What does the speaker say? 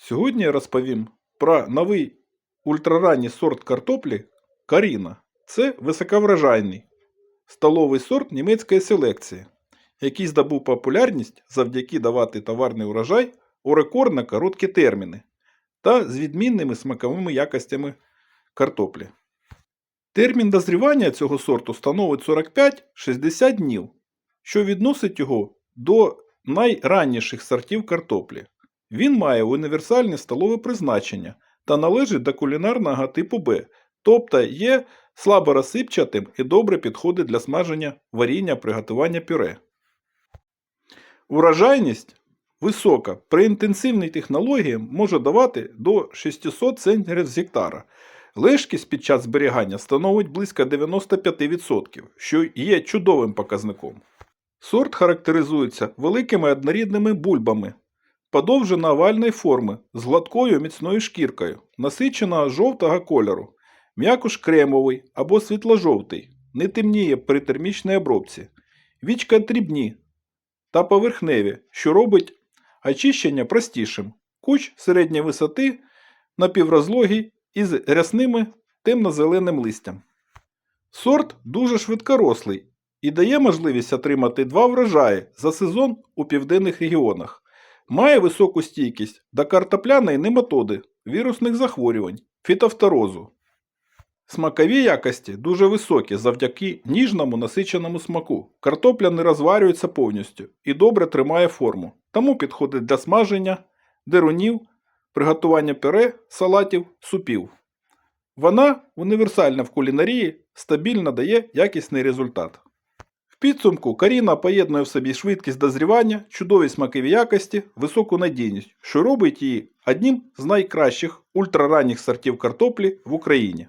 Сьогодні я розповім про новий ультраранній сорт картоплі Каріна. Це високоврожайний столовий сорт німецької селекції, який здобув популярність завдяки давати товарний урожай у рекордно короткі терміни та з відмінними смаковими якостями картоплі. Термін дозрівання цього сорту становить 45-60 днів, що відносить його до найранніших сортів картоплі. Він має універсальне столове призначення та належить до кулінарного типу Б, тобто є слаборозсипчатим і добре підходить для смаження варіння приготування пюре. Урожайність висока. При інтенсивній технології може давати до 600 центнерів з гектара. Лежкість під час зберігання становить близько 95%, що є чудовим показником. Сорт характеризується великими однорідними бульбами, подовжено овальної форми з гладкою міцною шкіркою, насиченого жовтого кольору, м'якуш кремовий або світло-жовтий, не темніє при термічній обробці, вічка дрібні та поверхневі, що робить очищення простішим, куч середньої висоти напіврозлогий із рясними темно-зеленим листям. Сорт дуже швидкорослий і дає можливість отримати два врожаї за сезон у південних регіонах. Має високу стійкість до картопляної нематоди, вірусних захворювань, фітофторозу. Смакові якості дуже високі завдяки ніжному насиченому смаку. Картопля не розварюється повністю і добре тримає форму, тому підходить для смаження, дерунів, приготування пюре, салатів, супів. Вона універсальна в кулінарії, стабільно дає якісний результат. В підсумку Каріна поєднує в собі швидкість дозрівання, чудові смакові якості, високу надійність, що робить її одним з найкращих ультраранніх сортів картоплі в Україні.